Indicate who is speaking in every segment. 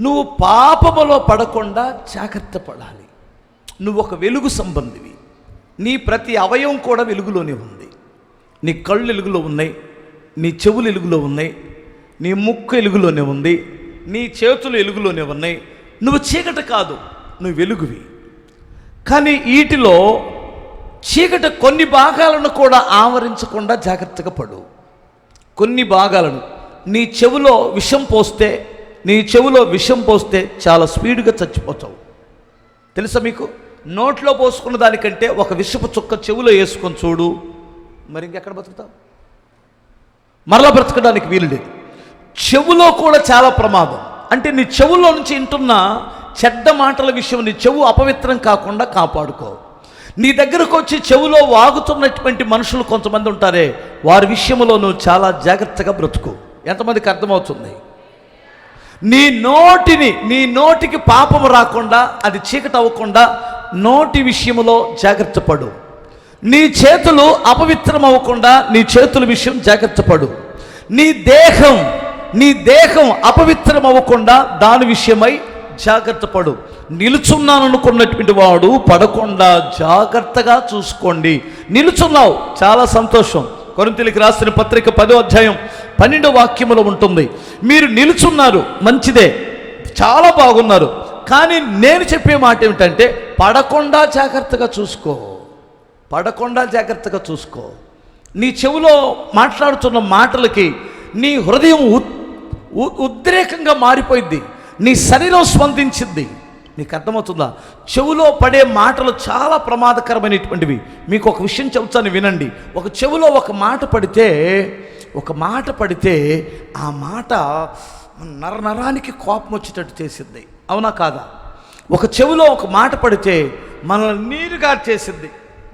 Speaker 1: నువ్వు పాపములో పడకుండా జాగ్రత్త పడాలి. నువ్వు ఒక వెలుగు సంబంధివి. నీ ప్రతి అవయవం కూడా వెలుగులోనే ఉంది. నీ కళ్ళు వెలుగులో ఉన్నాయి. నీ చెవులు వెలుగులో ఉన్నాయి. నీ ముక్కు వెలుగులోనే ఉంది. నీ చేతులు వెలుగులోనే ఉన్నాయి. నువ్వు చీకటి కాదు. నువ్వు వెలుగువి. కానీ వీటిలో చీకటి కొన్ని భాగాలను కూడా ఆవరించకుండా జాగ్రత్తగా పడు. కొన్ని భాగాలను. నీ చెవిలో విషం పోస్తే నీ చెవిలో విషం పోస్తే చాలా స్పీడ్గా చచ్చిపోతావు. తెలుసా మీకు? నోట్లో పోసుకున్న దానికంటే ఒక విషపు చుక్క చెవిలో వేసుకొని చూడు. మరి ఇంకెక్కడ బతుకుతావు? మరలా బ్రతకడానికి వీలు లేదు. చెవులో కూడా చాలా ప్రమాదం. అంటే నీ చెవులో నుంచి వింటున్న చెడ్డ మాటల విషయం నీ చెవు అపవిత్రం కాకుండా కాపాడుకో. నీ దగ్గరకు వచ్చి చెవులో వాగుతున్నటువంటి మనుషులు కొంతమంది ఉంటారే వారి విషయంలో నువ్వు చాలా జాగ్రత్తగా బ్రతుకు. ఎంతమందికి అర్థమవుతుంది? నీ నోటిని నీ నోటికి పాపము రాకుండా అది చీకటి అవ్వకుండా నోటి విషయంలో జాగ్రత్త పడు నీ చేతులు అపవిత్రం అవ్వకుండా నీ చేతుల విషయం జాగ్రత్త పడు నీ దేహం నీ దేహం అపవిత్రం అవ్వకుండా దాని విషయమై జాగ్రత్త పడు నిలుచున్నాను అనుకున్నటువంటి వాడు పడకుండా జాగ్రత్తగా చూసుకోండి. నిలుచున్నావు చాలా సంతోషం. కొరింతలికి రాసిన పత్రిక పదో అధ్యాయం పన్నెండో వాక్యములో ఉంటుంది. మీరు నిలుచున్నారు మంచిదే చాలా బాగున్నారు. కానీ నేను చెప్పే మాట ఏమిటంటే పడకుండా జాగ్రత్తగా చూసుకో. పడకుండా జాగ్రత్తగా చూసుకో. నీ చెవిలో మాట్లాడుతున్న మాటలకి నీ హృదయం ఉ- ఉద్రేకంగా మారిపోయింది నీ శరీరం స్పందించింది నీకు అర్థమవుతుందా? చెవులో పడే మాటలు చాలా ప్రమాదకరమైనటువంటివి. మీకు ఒక విషయం చెబుతాను వినండి. ఒక చెవులో ఒక మాట పడితే ఒక మాట పడితే ఆ మాట నర నరానికి కోపం వచ్చేటట్టు చేసింది. అవునా కాదా? ఒక చెవిలో ఒక మాట పడితే మనల్ని నీరుగా చేసింది.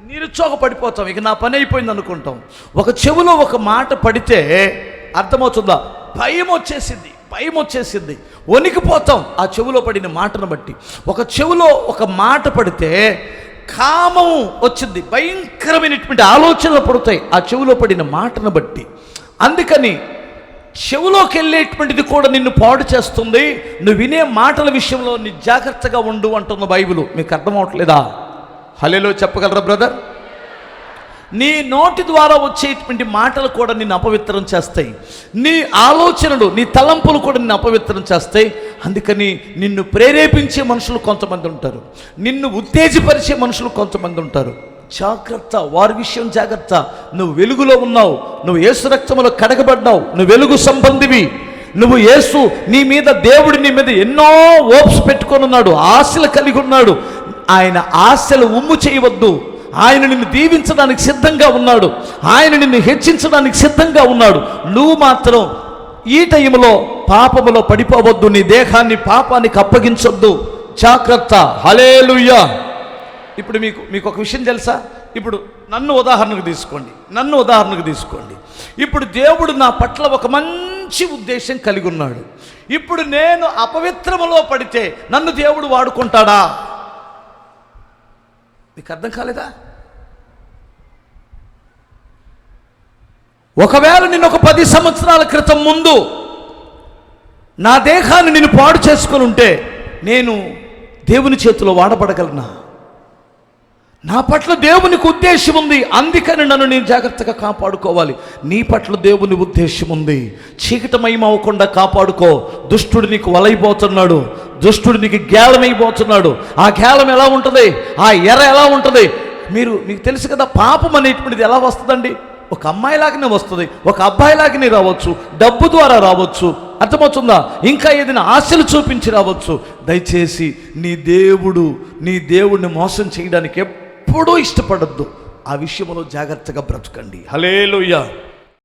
Speaker 1: నిరుచోక పడిపోతాం ఇక నా పని అయిపోయింది అనుకుంటాం. ఒక చెవిలో ఒక మాట పడితే అర్థమవుతుందా? భయం వచ్చేసింది. భయం వచ్చేసింది. వణికిపోతాం ఆ చెవిలో పడిన మాటను బట్టి. ఒక చెవిలో ఒక మాట పడితే కామం వచ్చింది. భయంకరమైనటువంటి ఆలోచనలు పడతాయి ఆ చెవిలో పడిన మాటను బట్టి. అందుకని చెవులోకి వెళ్ళేటువంటిది కూడా నిన్ను పాడు చేస్తుంది. నువ్వు వినే మాటల విషయంలో నీ జాగ్రత్తగా ఉండు అంటున్న బైబిల్. మీకు అర్థమవట్లేదా హలేలో చెప్పగలరా బ్రదర్? నీ నోటి ద్వారా వచ్చేటువంటి మాటలు కూడా నిన్ను అపవిత్రం చేస్తాయి. నీ ఆలోచనలు నీ తలంపులు కూడా నిన్ను అపవిత్రం చేస్తాయి. అందుకని నిన్ను ప్రేరేపించే మనుషులు కొంతమంది ఉంటారు. నిన్ను ఉత్తేజపరిచే మనుషులు కొంతమంది ఉంటారు. జాగ్రత్త వారి విషయం జాగ్రత్త. నువ్వు వెలుగులో ఉన్నావు నువ్వు ఏసు రక్తములో కడగబడ్డావు నువ్వు వెలుగు సంబంధివి. నువ్వు ఏసు నీ మీద దేవుడి నీ మీద ఎన్నో ఓప్స్ పెట్టుకొని ఉన్నాడు ఆశలు కలిగి ఉన్నాడు. ఆయన ఆశలు ఉమ్ము చేయవద్దు. ఆయన నిన్ను దీవించడానికి సిద్ధంగా ఉన్నాడు. ఆయన నిన్ను హెచ్చించడానికి సిద్ధంగా ఉన్నాడు. నువ్వు మాత్రం ఈ టైంలో పాపములో పడిపోవద్దు. నీ దేహాన్ని పాపానికి అప్పగించొద్దు. జాగ్రత్త. హలేలుయ్యా ఇప్పుడు మీకు మీకు ఒక విషయం తెలుసా? ఇప్పుడు నన్ను ఉదాహరణకు తీసుకోండి. నన్ను ఉదాహరణకు తీసుకోండి. ఇప్పుడు దేవుడు నా పట్ల ఒక మంచి ఉద్దేశం కలిగి ఉన్నాడు. ఇప్పుడు నేను అపవిత్రములో పడితే నన్ను దేవుడు వాడుకుంటాడా? మీకు అర్థం కాలేదా? ఒకవేళ నేను ఒక పది సంవత్సరాల క్రితం ముందు నా దేహాన్ని నేను పాడు చేసుకొని ఉంటే నేను దేవుని చేతిలో వాడబడగలనా? నా పట్ల దేవునికి ఉద్దేశం ఉంది. అందుకని నన్ను నేను జాగ్రత్తగా కాపాడుకోవాలి. నీ పట్ల దేవుని ఉద్దేశం ఉంది. చీకటమయం అవ్వకుండా కాపాడుకో. దుష్టుడు నీకు వలైపోతున్నాడు. దుష్టుడు నీకు గేలమైపోతున్నాడు. ఆ గేలం ఎలా ఉంటుంది? ఆ ఎర ఎలా ఉంటుంది? మీరు మీకు తెలుసు కదా పాపం అనేటువంటిది ఎలా వస్తుందండి? ఒక అమ్మాయిలాగానే వస్తుంది. ఒక అబ్బాయిలాగానే రావచ్చు. డబ్బు ద్వారా రావచ్చు. అర్థమవుతుందా? ఇంకా ఏదైనా ఆశలు చూపించి రావచ్చు. దయచేసి నీ దేవుడు నీ దేవుడిని మోసం చేయడానికి ఎప్పుడూ ఇష్టపడద్దు. ఆ విషయంలో జాగ్రత్తగా బ్రతకండి. హలేలుయ్యా